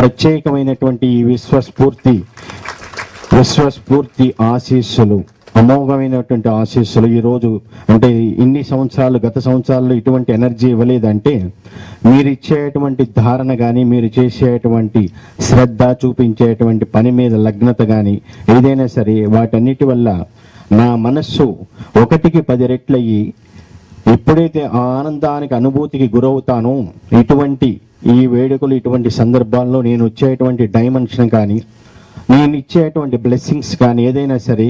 ప్రత్యేకమైనటువంటి ఈ విశ్వస్ఫూర్తి విశ్వస్ఫూర్తి ఆశీస్సులు అమోఘమైనటువంటి ఆశీస్సులు. ఈరోజు అంటే ఇన్ని సంవత్సరాలు గత సంవత్సరాల్లో ఇటువంటి ఎనర్జీ ఇవ్వలేదంటే మీరు ఇచ్చేటువంటి ధారణ కానీ మీరు చేసేటువంటి శ్రద్ధ చూపించేటువంటి పని మీద లగ్నత కానీ ఏదైనా సరే వాటన్నిటి వల్ల నా మనస్సు ఒకటికి పది రెట్లయ్యి ఎప్పుడైతే ఆ ఆనందానికి అనుభూతికి గురవుతానో ఇటువంటి ఈ వేడుకలు ఇటువంటి సందర్భాల్లో నేను వచ్చేటువంటి డైమెన్షన్ కానీ నేను ఇచ్చేటువంటి బ్లెస్సింగ్స్ కానీ ఏదైనా సరే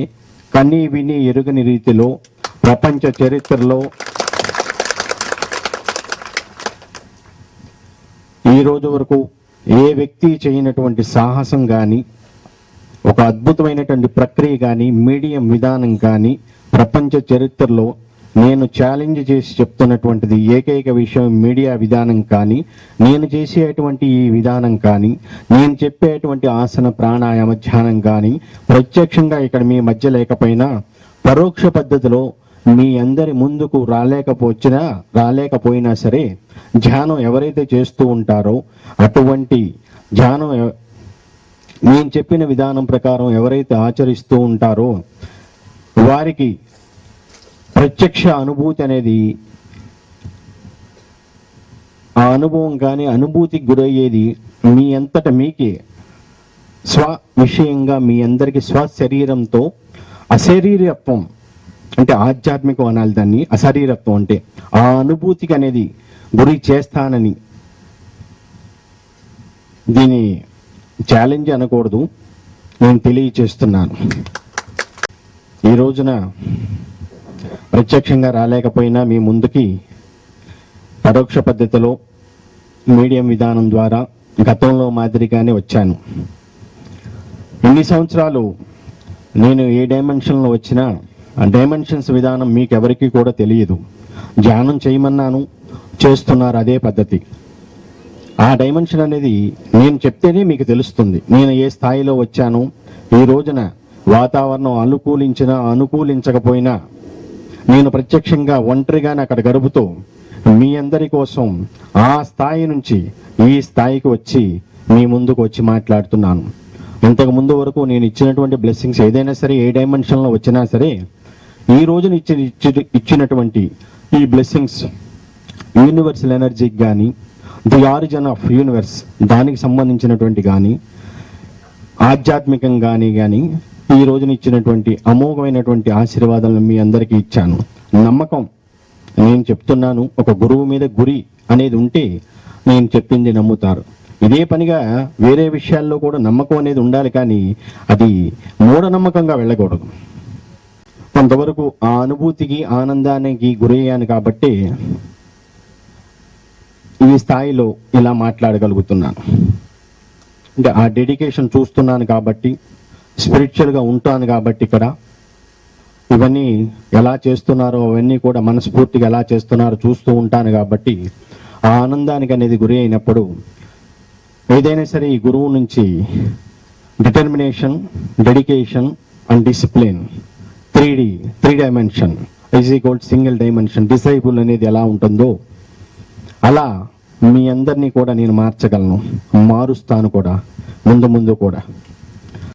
కన్నీ విని ఎరుగని రీతిలో ప్రపంచ చరిత్రలో ఈ రోజు వరకు ఏ వ్యక్తి చేయనటువంటి సాహసం కానీ ఒక అద్భుతమైనటువంటి ప్రక్రియ కానీ మీడియం విధానం కానీ ప్రపంచ చరిత్రలో నేను ఛాలెంజ్ చేసి చెప్తున్నటువంటిది ఏకైక విషయం మీడియా విధానం కానీ నేను చేసేటువంటి ఈ విధానం కానీ నేను చెప్పేటువంటి ఆసన ప్రాణాయామ ధ్యానం కానీ ప్రత్యక్షంగా ఇక్కడ మీ మధ్య లేకపోయినా పరోక్ష పద్ధతిలో మీ అందరి ముందుకు రాలేకపోచ్చినా రాలేకపోయినా సరే ధ్యానం ఎవరైతే చేస్తూ ఉంటారో అటువంటి ధ్యానం నేను చెప్పిన విధానం ప్రకారం ఎవరైతే ఆచరిస్తూ ఉంటారో వారికి ప్రత్యక్ష అనుభూతి అనేది ఆ అనుభవం కానీ అనుభూతికి గురయ్యేది మీ అంతట మీకే. స్వ విషయంగా మీ అందరికీ స్వ శరీరంతో అశరీరత్వం అంటే ఆధ్యాత్మికం అనాలి దాన్ని అశరీరత్వం అంటే ఆ అనుభూతికి అనేది గురి చేస్తానని. దీని ఛాలెంజ్ అనకూడదు. నేను తెలియచేస్తున్నాను. ఈ రోజున ప్రత్యక్షంగా రాలేకపోయినా మీ ముందుకి పరోక్ష పద్ధతిలో మీడియం విధానం ద్వారా గతంలో మాదిరిగానే వచ్చాను. ఇన్ని సంవత్సరాలు నేను ఏ డైమెన్షన్లో వచ్చినా ఆ డైమెన్షన్స్ విధానం మీకు ఎవరికీ కూడా తెలియదు. ధ్యానం చేయమన్నాను చేస్తున్నారు అదే పద్ధతి. ఆ డైమెన్షన్ అనేది నేను చెప్తేనే మీకు తెలుస్తుంది. నేను ఏ స్థాయిలో వచ్చాను ఈ రోజున వాతావరణం అనుకూలించినా అనుకూలించకపోయినా నేను ప్రత్యక్షంగా ఒంటరిగానే అక్కడ గడుపుతూ మీ అందరి కోసం ఆ స్థాయి నుంచి ఈ స్థాయికి వచ్చి మీ ముందుకు వచ్చి మాట్లాడుతున్నాను. ఇంతకు ముందు వరకు నేను ఇచ్చినటువంటి బ్లెస్సింగ్స్ ఏదైనా సరే ఏ డైమెన్షన్లో వచ్చినా సరే ఈ రోజున ఇచ్చిన ఇచ్చి- ఇచ్చినటువంటి ఈ బ్లెస్సింగ్స్ యూనివర్సల్ ఎనర్జీకి కానీ ది ఆరిజిన్ ఆఫ్ యూనివర్స్ దానికి సంబంధించినటువంటి కానీ ఆధ్యాత్మికంగాని కానీ ఈ రోజున ఇచ్చినటువంటి అమోఘమైనటువంటి ఆశీర్వాదాలను మీ అందరికీ ఇచ్చాను. నమ్మకం. నేను చెప్తున్నాను ఒక గురువు మీద గురి అనేది ఉంటే నేను చెప్పింది నమ్ముతారు. ఇదే పనిగా వేరే విషయాల్లో కూడా నమ్మకం అనేది ఉండాలి కానీ అది మూఢనమ్మకంగా వెళ్ళకూడదు. కొంతవరకు ఆ అనుభూతికి ఆనందానికి గురయ్యాను కాబట్టి ఈ స్థాయిలో ఇలా మాట్లాడగలుగుతున్నాను. అంటే ఆ డెడికేషన్ చూస్తున్నాను కాబట్టి స్పిరిచువల్గా ఉంటాను కాబట్టి ఇక్కడ. ఇవన్నీ ఎలా చేస్తున్నారో అవన్నీ కూడా మనస్ఫూర్తిగా ఎలా చేస్తున్నారో చూస్తూ ఉంటాను కాబట్టి ఆ ఆనందానికి అనేది గురి అయినప్పుడు ఏదైనా సరే ఈ గురువు నుంచి determination dedication and discipline three D three dimension is equal single dimension disable అనేది ఎలా ఉంటుందో అలా మీ అందరినీ కూడా నేను మార్చగలను మారుస్తాను కూడా ముందు ముందు కూడా.